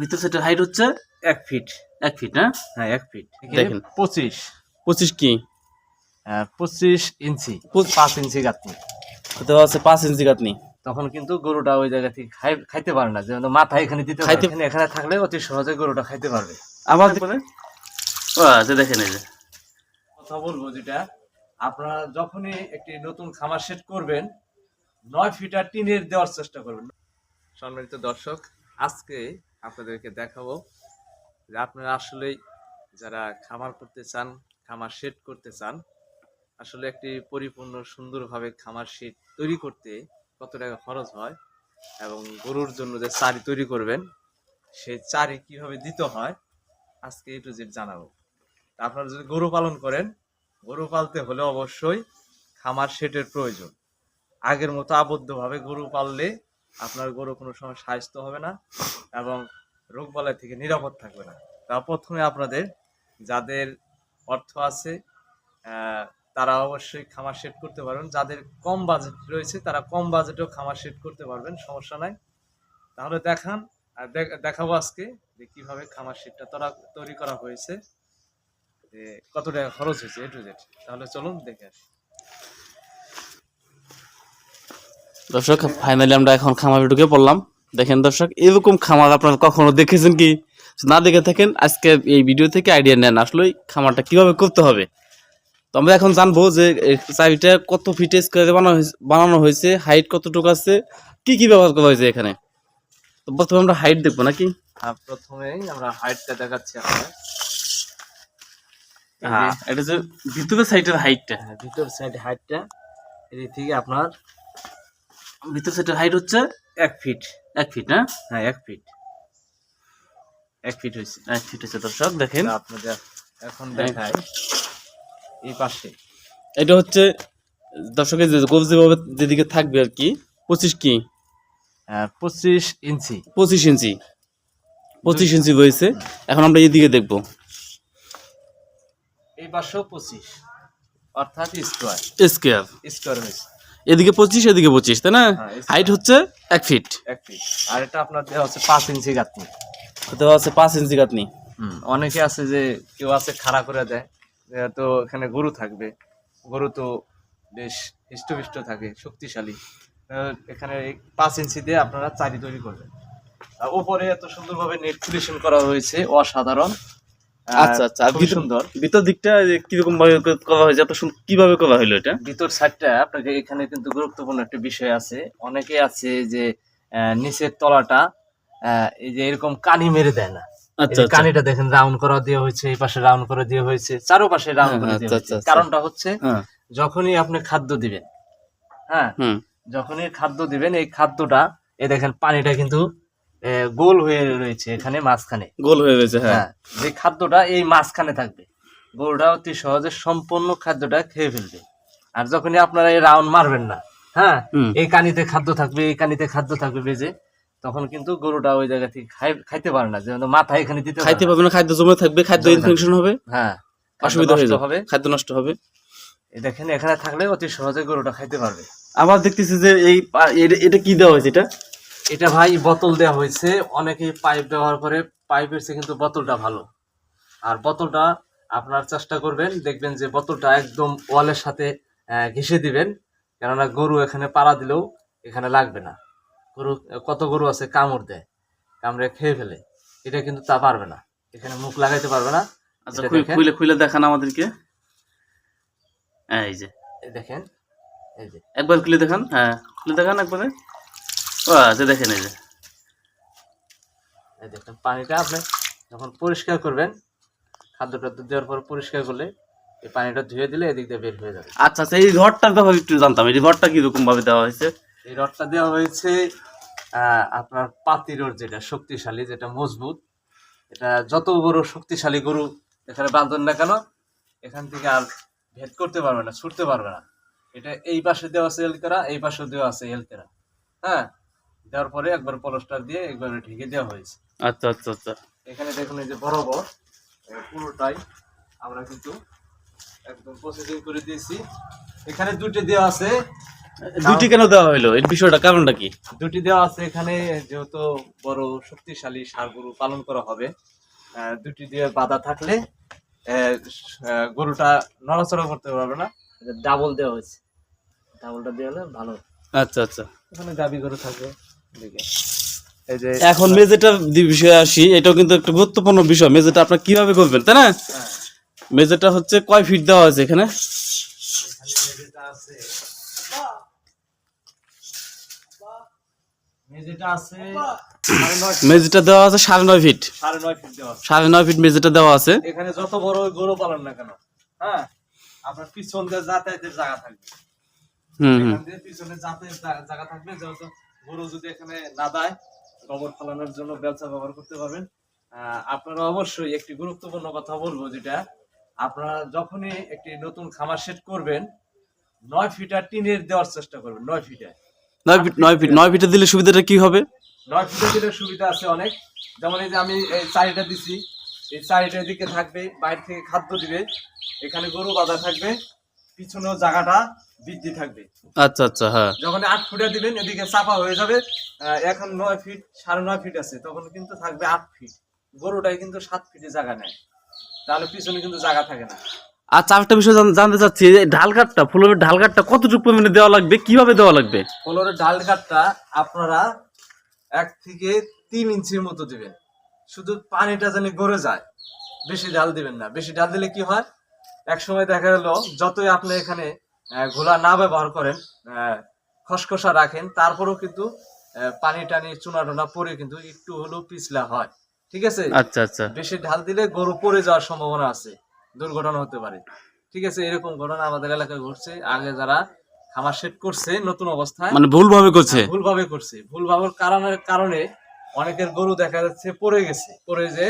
ভিতর সেটের হাইট হচ্ছে এক ফিট এক ফিট হ্যাঁ হ্যাঁ এক ফিট দেখেন। পঁচিশ। পঁচিশ কি? হ্যাঁ, পঁচিশ ইঞ্চি। পঁচ- ইঞ্চি গাঁথনি। দেওয়া আছে পাঁচ ইঞ্চি গাঁথনি। তখন কিন্তু গরুটা ওই জায়গা থেকে খাইতে পারে না। যেমন মাথা এখানে দিতে পারে। খাইতে- এখানে এখানে থাকলে অতি সহজে গরুটা খাইতে পারবে। আবার আচ্ছা দেখেন এই যে। কথা বলব যেটা আপনারা যখনই একটি নতুন খামার সেট করবেন নয় ফিটার টিনের দেওয়ার চেষ্টা করবেন। সম্মানিত দর্শক আজকে আপনাদেরকে দেখাবো যে আপনারা আসলেই যারা খামার করতে চান, খামার সেট করতে চান, আসলে একটি পরিপূর্ণ সুন্দরভাবে খামার সেট তৈরি করতে কত টাকা খরচ হয় এবং গরুর জন্য যে চারি তৈরি করবেন, সেই চারি কীভাবে দিতে হয়, আজকে এই টু জেড জানাব। আপনারা যদি গরু পালন করেন, গরু পালতে হলে অবশ্যই খামার সেটের প্রয়োজন। আগের মতো আবদ্ধভাবে গরু পাললে আপনার গরু কোনো সময় স্বাস্থ্য হবে না এবং রোগবালাই থেকে নিরাপদ থাকবে না। তা প্রথমে আপনাদের যাদের অর্থ আছে তারা অবশ্যই খামার সেট করতে পারবেন। যাদের কম বাজেট রয়েছে, তারা কম বাজেটেও খামার সেট করতে পারবেন, সমস্যা নাই। তাহলে দেখান, আর দেখ- দেখাবো আজকে যে কীভাবে খামার সেটটা তোরা তৈরি করা হয়েছে কত টাকা খরচ হয়েছে, এ টু তাহলে চলুন দেখে আসি। দর্শক ফাইনালি আমরা এখন খামারে ঢুকে পড়লাম। দেখেন দর্শক এরকম খামার আপনারা কখনো দেখেছেন কি? না দেখে থাকেন আজকে এই ভিডিও থেকে আইডিয়া নেন আসলে খামারটা কীভাবে করতে হবে। তো আমরা এখন জানব যে চাবিটা কত ফিটে স্কোয়ারে বানানো হয়েছে বানানো হয়েছে হাইট কতটুকু আছে কি কি ব্যবহার করা হয়েছে এখানে? তো প্রথমে আমরা হাইট দেখব নাকি? প্রথমে আমরা হাইটটা দেখাচ্ছি আপনার হ্যাঁ এটা যে ভিতরের সাইডের হাইটটা হ্যাঁ ভিতর সাইড হাইটটা এদিক থেকে আপনার ভিতর সাইডের হাইট হচ্ছে এক ফিট এক ফিট না হ্যাঁ এক ফিট এক ফিট হয়েছে। এক ফিট হচ্ছে দর্শক দেখেন। আপনাদের এখন দেখাই এই পাশে। এটা হচ্ছে দর্শকের যে গোল যেভাবে যেদিকে থাকবে আর কি পঁচিশ কি? আহ, পঁচিশ ইঞ্চি। পঁচিশ ইঞ্চি। পঁচিশ ইঞ্চি রয়েছে এখন আমরা এদিকে দেখব। এই পাশেও পঁচিশ। অর্থাৎ স্কোয়ার স্কোয়ার স্কোয়ার হয়েছে। এদিকে পঁচিশ এদিকে পঁচিশ তাই না? হ্যাঁ, হাইট হচ্ছে এক ফিট এক ফিট আর এটা আপনার দেওয়া হচ্ছে পাঁচ ইঞ্চি গাঁথনি। দেওয়া আছে পাঁচ ইঞ্চি গাঁথনি। অনেকে আছে যে কেউ আছে খাড়া করে দেয় তো এখানে গরু থাকবে। গরু তো বেশ হৃষ্টপুষ্ট থাকে শক্তিশালী। এখানে পাঁচ ইঞ্চি দিয়ে আপনারা চারি তৈরি করবেন। আর উপরে এত সুন্দরভাবে নেট ফিনিশিং করা হয়েছে অসাধারণ। আচ্ছা আচ্ছা খুবই ভিতর- সুন্দর। ভিতর দিকটা কীরকম ভাবে করা হয়েছে এত কীভাবে করা হলো এটা? ভিতর সাইডটা আপনাকে এখানে কিন্তু গুরুত্বপূর্ণ একটা বিষয় আছে। অনেকে আছে যে নিচের তলাটা এই যে এরকম কানি মেরে দেয় না। আচ্ছা কানিটা দেখেন রাউন্ড করা দেওয়া হয়েছে এই পাশে রাউন্ড করে দেওয়া হয়েছে চারোপাশে রাউন্ড করে হ্যাঁ, হয়েছে। কারণটা হচ্ছে হ্যাঁ। যখনই আপনি খাদ্য দিবেন হ্যাঁ হুম। যখনই খাদ্য দিবেন এই খাদ্যটা এই দেখেন পানিটা কিন্তু গোল হয়ে রয়েছে এখানে মাঝখানে। গোল হয়ে রয়েছে হ্যাঁ। হ্যাঁ যে খাদ্যটা এই মাঝখানে থাকবে। গরুটা অতি সহজে সম্পূর্ণ খাদ্যটা খেয়ে ফেলবে। আর যখনই আপনারা এই রাউন্ড মারবেন না হ্যাঁ এই কানিতে খাদ্য থাকবে এই কানিতে খাদ্য থাকবে বেজে তখন কিন্তু গরুটা ওই জায়গা থেকে খাইতে পারে না। যেমন মাথা এখানে দিতে খাইতে পারবে না খাদ্য জমে থাকবে খাদ্য ইনফেকশন হবে হ্যাঁ অসুবিধা হয়ে যাবে হবে। খাদ্য নষ্ট হবে। দেখেন এখানে থাকলে অতি সহজে গরুটা খাইতে পারবে। আবার দেখতেছি যে এই এটা কি দেওয়া হয়েছে এটা? এটা ভাই বোতল দেওয়া হয়েছে। অনেকেই পাইপ ব্যবহার করে। পাইপের চেয়ে কিন্তু বোতলটা ভালো। আর বোতলটা আপনার চেষ্টা করবেন দেখবেন যে বোতলটা একদম ওয়ালের সাথে ঘেঁষে দিবেন। কেননা গরু এখানে পাড়া দিলেও এখানে লাগবে না। গরু কত গরু আছে কামড় দেয় কামড়ে খেয়ে ফেলে। এটা কিন্তু তা পারবে না। এখানে মুখ লাগাইতে পারবে না। আচ্ছা খুলে দেখেন। খুলে দেখান আমাদেরকে। এই যে। এই দেখেন। এই যে। একবার খুলে দেখান। হ্যাঁ খুলে দেখান একবারে। ও আচ্ছা দেখেন এই যে। এই দেখেন পানিটা আপনি যখন পরিষ্কার করবেন খাদ্যটা দেওয়ার পর পরিষ্কার করলে এই পানিটা ধুয়ে দিলে এদিক দিয়ে বের হয়ে যাবে। আচ্ছা আচ্ছা এই ঘরটার ব্যাপারে একটু জানতাম এই ঘরটা কীরকম ভাবে দেওয়া হয়েছে? এই রডটা দেওয়া হয়েছে আপনার পাতিরোর যেটা শক্তিশালী যেটা মজবুত এটা যত বড় শক্তিশালী গরু এখানে বাঁধন না কেন এখান থেকে আর ভেদ করতে পারবে না ছুটতে পারবে না। এটা এই পাশে দেওয়া আছে এলকেরা এই পাশে দেওয়া আছে এলকেরা হ্যাঁ? দেওয়ার পরে একবার পলস্টার দিয়ে একবার ঢেকে দেওয়া হয়েছে। আচ্ছা আচ্ছা আচ্ছা। এখানে দেখুন এই যে বরাবর পুরোটাই আমরা কিন্তু একদম প্রসেসিং করে দিয়েছি। এখানে দুটি দেওয়া আছে। দুটি কেন দেওয়া হলো এই বিষয়টা কারণটা কি? দুটি দেওয়া আছে এখানে যেহেতু বড় শক্তিশালী ষাঁড় গরু পালন করা হবে দুটি দিয়ে বাধা থাকলে গরুটা নড়াচড়া করতে পারবে না। ডাবল দেওয়া হয়েছে। ডাবলটা দেওয়া হলে ভালো। আচ্ছা আচ্ছা। এখানে গাবি গরু থাকবে। এখন মেজেটা বিষয়ে আসি এটাও কিন্তু একটা গুরুত্বপূর্ণ বিষয়। মেজেটা আপনার কীভাবে করবেন তাই না? হ্যাঁ, মেজেটা হচ্ছে কয় ফিট দেওয়া আছে এখানে? মেজেটা দেওয়া আছে সাড়ে নয় ফিট সাড়ে নয় ফিট দেওয়া আছে। সাড়ে নয় ফিট মেজেটা দেওয়া আছে। এখানে যত বড় গরু পালন না কেন হ্যাঁ? আপনার পিছন দিয়ে যাতায়াতের জায়গা থাকবে। হুম পিছনে যাতায়াতের জায়গা থাকবে যেহেতু গরু যদি এখানে না দেয় গোবর ফলানোর জন্য ব্যবসা ব্যবহার করতে পারবেন। আপনারা অবশ্যই একটি গুরুত্বপূর্ণ কথা বলব যেটা আপনারা যখনই একটি নতুন খামার সেট করবেন নয় ফিটার টিনের দেওয়ার চেষ্টা করবেন নয় ফিটার নয় ফিট নয় ফিট নয় ফিটে দিলে সুবিধাটা কি হবে? নয় ফিটার দিলে সুবিধা আছে অনেক। যেমন এই যে আমি এই চারিটা দিছি এই চারিটার দিকে থাকবে বাইরে থেকে খাদ্য দিবে এখানে গরু বাঁধা থাকবে পিছনেও জায়গাটা বৃদ্ধি থাকবে। আচ্ছা আচ্ছা হ্যাঁ। যখন আট ফুটে দিবেন এদিকে চাপা হয়ে যাবে। এখন নয় ফিট সাড়ে নয় ফিট আছে তখন কিন্তু থাকবে আট ফিট। গরুটাই কিন্তু সাত ফিটে জায়গা নেয়। তাহলে পিছনে কিন্তু জায়গা থাকে না। আচ্ছা একটা বিষয় জানতে চাচ্ছি ঢাল কাঠটা ফুলের ঢাল কাঠটা কতটুকু পরিমাণে দেওয়া লাগবে? কীভাবে দেওয়া লাগবে? ফলরের ডাল কাঠটা আপনারা এক থেকে তিন ইঞ্চির মতো দিবেন। শুধু পানিটা যেন গড়ে যায়। বেশি ডাল দিবেন না। বেশি ডাল দিলে কি হয়? এক সময় দেখা গেল যতই আপনি এখানে ঘোলা না ব্যবহার করেন আহ, খসখসা রাখেন তারপরেও কিন্তু পানি টানি চুনা টুনা পরে কিন্তু একটু হলেও পিছলা হয়। ঠিক আছে? আচ্ছা আচ্ছা। বেশি ঢাল দিলে গরু পড়ে যাওয়ার সম্ভাবনা আছে। দুর্ঘটনা হতে পারে। ঠিক আছে? এরকম ঘটনা আমাদের এলাকায় ঘটছে। আগে যারা খামার সেট করছে নতুন অবস্থায় মানে ভুল ভাবে করছে ভুলভাবে করছে। ভুল ভাবের কারণের কারণে অনেকের গরু দেখা যাচ্ছে পড়ে গেছে। পড়ে যে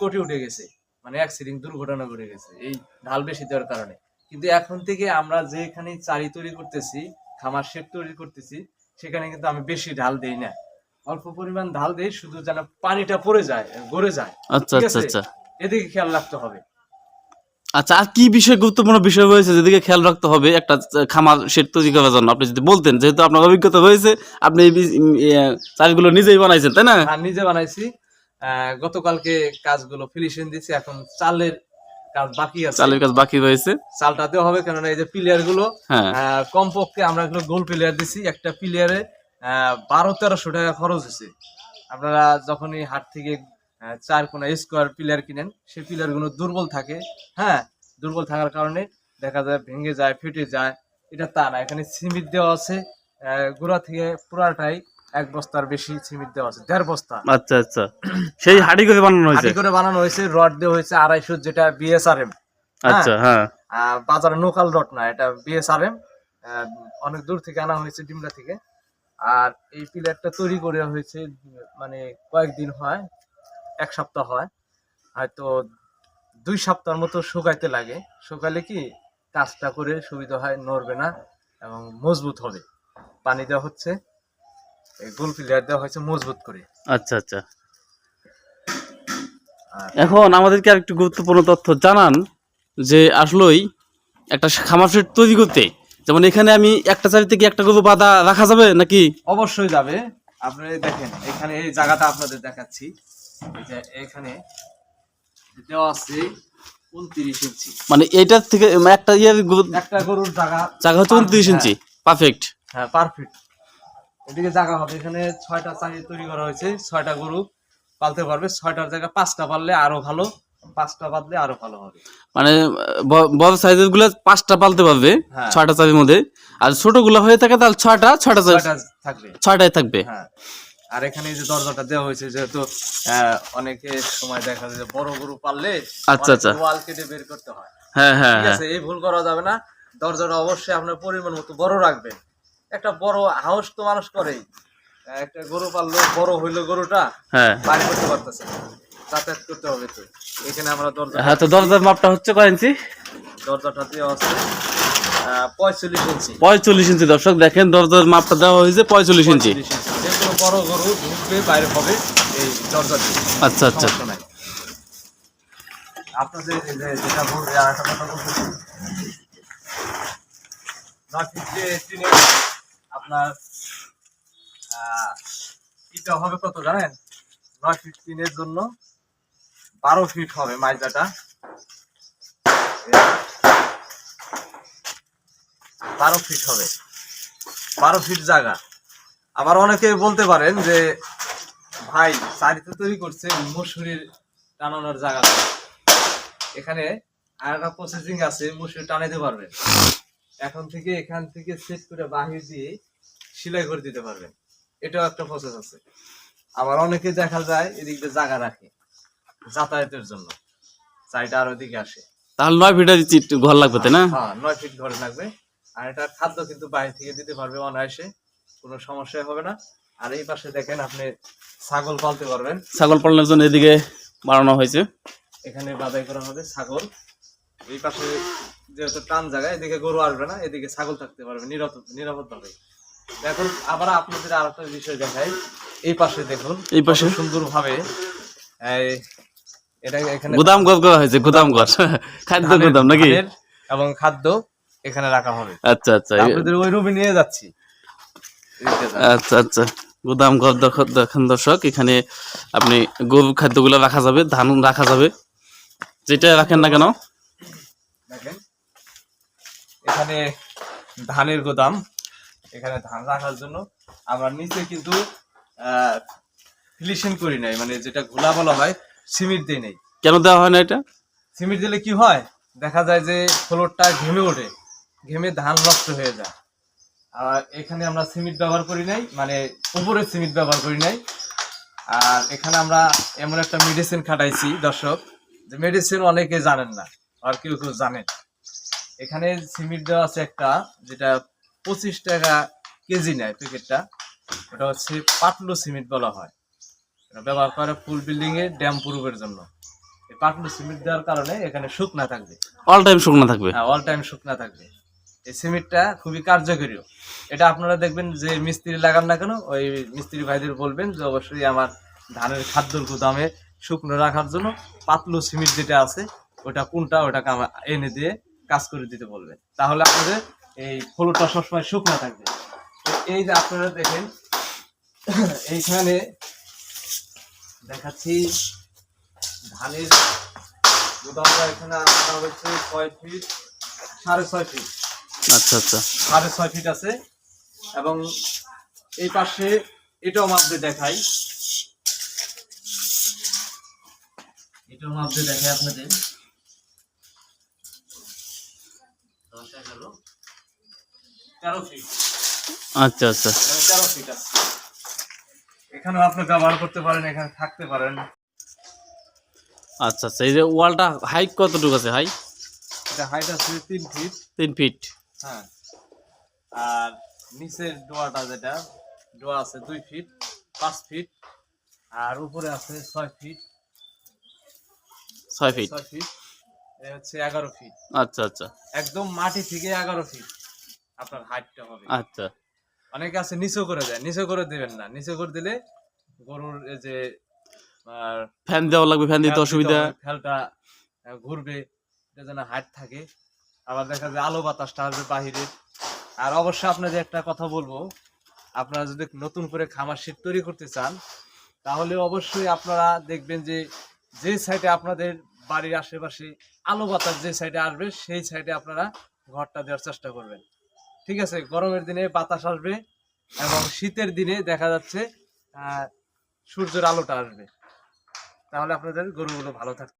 কটি উঠে গেছে। মানে অ্যাক্সিডেন্ট দুর্ঘটনা ঘটে গেছে। এই ঢাল বেশি দেওয়ার কারণে। কিন্তু এখন থেকে আমরা যেখানে চারি তৈরি করতেছি খামার শেড তৈরি করতেছি সেখানে কিন্তু আমি বেশি ঢাল দেই না। অল্প পরিমাণ ঢাল দেই শুধু যেন পানিটা পড়ে যায় গড়ে যায়। আচ্ছা আচ্ছা আচ্ছা। এদিকে খেয়াল রাখতে হবে। আচ্ছা আর কি বিষয় গুরুত্বপূর্ণ বিষয় রয়েছে যেদিকে খেয়াল রাখতে হবে একটা খামার সেট তৈরি করার জন্য? আপনি যদি বলতেন যেহেতু আপনার অভিজ্ঞতা হয়েছে আপনি এই ইয়ে, চালগুলো নিজেই বানাইছেন তাই না? আর নিজে বানাইছি। আহ, গতকালকে কাজগুলো ফিনিশিং দিচ্ছি এখন চালের কাজ বাকি আছে। চালের কাজ বাকি রয়েছে। চালটা দেওয়া হবে কেননা এই যে পিলিয়ারগুলো হ্যাঁ। কমপক্ষে আমরা এগুলো গোল প্লেয়ার দিছি। একটা প্লেয়ারে বারো তেরোশো টাকা খরচ হয়েছে। আপনারা যখনই হাট থেকে চার কোনা স্কোয়ার প্লেয়ার কিনেন সেই প্লেয়ারগুলো দুর্বল থাকে। হ্যাঁ দুর্বল থাকার কারণে দেখা যায় ভেঙে যায় ফেটে যায়। এটা তা না এখানে সিমিট দেওয়া আছে। গোড়া থেকে পুরাটাই এক বস্তার বেশি সিমিট দেওয়া আছে দেড় বস্তা। আচ্ছা আচ্ছা। সেই হাড়ি করে বানানো হয়েছে? হাঁটি করে বানানো হয়েছে রড দেওয়া হয়েছে আড়াইশো যেটা বিএসআরএম আচ্ছা হ্যাঁ। বাজারে লোকাল রড না এটা বিএসআরএম অনেক দূর থেকে আনা হয়েছে ডিমলা থেকে। আর এই পিলারটা তৈরি করে হয়েছে মানে কয়েকদিন হয় এক সপ্তাহ হয়। হয়তো দুই সপ্তাহের মতো শুকাইতে লাগে। শুকালে কি কাজটা করে সুবিধা হয় নড়বে না এবং মজবুত হবে। পানি দেওয়া হচ্ছে। এই গোল পিলার দেওয়া হয়েছে মজবুত করে। আচ্ছা আচ্ছা। এখন আমাদেরকে আরেকটু গুরুত্বপূর্ণ তথ্য জানান যে আসলেই একটা খামার সেট তৈরি করতে যেমন এখানে আমি একটা চারি থেকে একটা গরু বাঁধা রাখা যাবে নাকি? অবশ্যই যাবে। আপনি দেখেন এখানে এই জায়গাটা আপনাদের দেখাচ্ছি। এখানে দেওয়া আছে উনত্রিশ ইঞ্চি। মানে এইটার থেকে একটা গরু- একটা গরুর জায়গা জায়গা হচ্ছে উনত্রিশ ইঞ্চি। পারফেক্ট হ্যাঁ পারফেক্ট এদিকে জায়গা হবে। এখানে ছয়টা চাকরি তৈরি করা হয়েছে ছয়টা গরু পালতে পারবে। ছয়টার জায়গায় পাঁচটা পারলে আরও ভালো পাঁচটা পাললে আরও ভালো হবে। মানে বড় সাইজেরগুলো পাঁচটা পালতে পারবে হ্যাঁ। ছয়টা চারির মধ্যে। আর ছোটগুলো হয়ে থাকে তাহলে ছয়টা ছয়টা থাকবে। ছয়টাই থাকবে। হ্যাঁ। আর এখানে যে দরজাটা দেওয়া হয়েছে যেহেতু অনেকে সময় দেখা যায় যে বড় গরু পাললে আচ্ছা, আচ্ছা। ওয়াল কেটে বের করতে হয়। হ্যাঁ হ্যাঁ হ্যাঁ। এই ভুল করা যাবে না। দরজাটা অবশ্যই আপনার পরিমাণ মতো বড় রাখবেন। একটা বড় হাউস তো মানুষ করেই একটা গরু পাললো বড় হইল গরুটা হ্যাঁ। বাইর করতে পারতেছে যাতায়াত করতে হবে তো। এখানে আমরা দরজা হ্যাঁ তো দরজার মাপটা হচ্ছে কয় ইঞ্চি? দরজাটা দেওয়া আছে পঁয়তাল্লিশ ইঞ্চি। পঁয়তাল্লিশ ইঞ্চি। দর্শক দেখেন দরজার মাপটা দেওয়া হয়েছে পঁয়তাল্লিশ ইঞ্চি। 45 ইঞ্চি। যে কোনো বড় গরু ঢুকবে বাইরে হবে এই দরজা দিয়ে। আচ্ছা আচ্ছা। আপনাদের যেটা বলবে আর একটা কথা বলতেছি আপনার ইটা হবে কত জানেন? নয় ফিট টিনের জন্য বারো ফিট হবে মাইজাটা। বারো ফিট হবে। বারো ফিট জায়গা। আবার অনেকে বলতে পারেন যে, ভাই সারিতে তৈরি করছে মসুরির টানানোর জায়গা এখানে আর একটা প্রসেসিং আছে, মসুরি টানাইতে পারবেন। এখন থেকে এখান থেকে সেট করে বাহির দিয়ে সেলাই করে দিতে পারবেন। এটাও একটা প্রসেস আছে। আবার অনেকে দেখা যায় এদিক দিয়ে জায়গা রাখে যাতায়াতের জন্য। চাইটা আর ওদিকে আসে। তাহলে নয় ফিটার ঘর লাগবে তাই না? হ্যাঁ নয় ফিট ঘরে লাগবে। আর এটা খাদ্য কিন্তু বাইরে থেকে দিতে পারবে অনায়াসে। কোনো সমস্যা হবে না। আর এই পাশে দেখেন আপনি ছাগল পালতে পারবেন। ছাগল পালনের জন্য এদিকে বানানো হয়েছে। এখানে বাদাই করা হবে ছাগল। এই পাশে যেহেতু টান জায়গা এদিকে গরু আসবে না এদিকে ছাগল থাকতে পারবে নিরাপদ নিরাপদ ভাবে। দেখুন আবার আপনাদের আর একটা বিষয় দেখাই। এই পাশে দেখুন এই পাশে? সুন্দর ভাবে এটা এখানে গুদাম ঘর করা হয়েছে গুদাম ঘর। খাদ্য গুদাম নাকি? এবং খাদ্য এখানে রাখা হবে। আচ্ছা আচ্ছা আপনাদের ওই রুমে নিয়ে যাচ্ছি। আচ্ছা আচ্ছা। গুদাম ঘর দেখ- দেখেন দর্শক এখানে আপনি গরুর খাদ্যগুলো রাখা যাবে ধান রাখা যাবে। যেটা রাখেন না কেন? এখানে ধানের গোদাম এখানে ধান রাখার জন্য আমরা নিচে কিন্তু ফিলিশন করি নাই মানে যেটা ঘোলা বলা হয় সিমেন্ট দিয়ে নেই। কেন দেওয়া হয় না এটা? সিমেন্ট দিলে কি হয়? দেখা যায় যে ফ্লোরটা ঘেমে ওঠে ঘেমে ধান নষ্ট হয়ে যায়। আর এখানে আমরা সিমেন্ট ব্যবহার করি নাই মানে উপরে সিমেন্ট ব্যবহার করি নাই। আর এখানে আমরা এমন একটা মেডিসিন খাটাইছি দর্শক যে মেডিসিন অনেকে জানেন না আর কেউ কেউ জানেন। এখানে সিমেন্ট দেওয়া আছে একটা যেটা পঁচিশ টাকা কেজি নেয় প্যাকেটটা। ওটা হচ্ছে পাতলু সিমেন্ট বলা হয়। এটা ব্যবহার করে ফুল বিল্ডিং এ ড্যাম প্রুফের জন্য। এই পাতলু সিমেন্ট দেওয়ার কারণে এখানে শুকনা থাকবে। অল টাইম শুকনো থাকবে? হ্যাঁ অল টাইম শুকনা থাকবে। এই সিমেন্টটা খুবই কার্যকরীও। এটা আপনারা দেখবেন যে মিস্ত্রি লাগান না কেন ওই মিস্ত্রি ভাইদের বলবেন যে অবশ্যই আমার ধানের খাদ্যর গুদামে শুকনো রাখার জন্য পাতলু সিমেন্ট যেটা আছে ওটা কোনটা ওটাকে আমার এনে দিয়ে কাজ করে দিতে বলবেন। তাহলে আপনাদের এই ফলটা সবসময় শুকনো থাকবে। এই যে আপনারা দেখেন এইখানে দেখাচ্ছি ধানের গুদামটা এখানে আমরা হচ্ছে ছয় ফিট? সাড়ে ছয় ফিট। আচ্ছা আচ্ছা। সাড়ে ছয় ফিট আছে। এবং এই পাশে এটাও মাপতে দেখাই। এটাও মাপতে দেখাই আপনাদের। দশ এগারো। তেরো ফিট আচ্ছা আচ্ছা। এবং তেরো ফিট আছে। এখানেও আপনি ব্যবহার করতে পারেন এখানে থাকতে পারেন। আচ্ছা আচ্ছা। এই যে ওয়ালটা হাইট কতটুকু আছে হাই এটা হাইট আছে তিন ফিট তিন ফিট হ্যাঁ। আর নিচের ডোয়াটা যেটা ডোয়া আছে দুই ফিট পাঁচ ফিট আর উপরে আছে ছয় ফিট ছয় ফিট ছয় ফিট হচ্ছে এগারো ফিট আচ্ছা আচ্ছা। একদম মাটি থেকে এগারো ফিট আপনার হাইটটা হবে। আচ্ছা। অনেকে আছে নিচে করে দেয় নিচে করে দিবেন না। নিচে করে দিলে গরুর এই যে ফ্যান দেওয়া লাগবে ফ্যান দিতে অসুবিধা। ফেলটা ঘুরবে এটা যেন হাইট থাকে। আবার দেখা যায় আলো বাতাসটা আসবে বাহিরে। আর অবশ্যই আপনাদের একটা কথা বলব আপনারা যদি নতুন করে খামার শীত তৈরি করতে চান তাহলে অবশ্যই আপনারা দেখবেন যে যে সাইডে আপনাদের বাড়ির আশেপাশে আলো বাতাস যে সাইডে আসবে সেই সাইডে আপনারা ঘরটা দেওয়ার চেষ্টা করবেন। ঠিক আছে, গরমের দিনে বাতাস আসবে এবং শীতের দিনে দেখা যাচ্ছে সূর্যের আলোটা আসবে। তাহলে আপনাদের গরুগুলো ভালো থাকবে।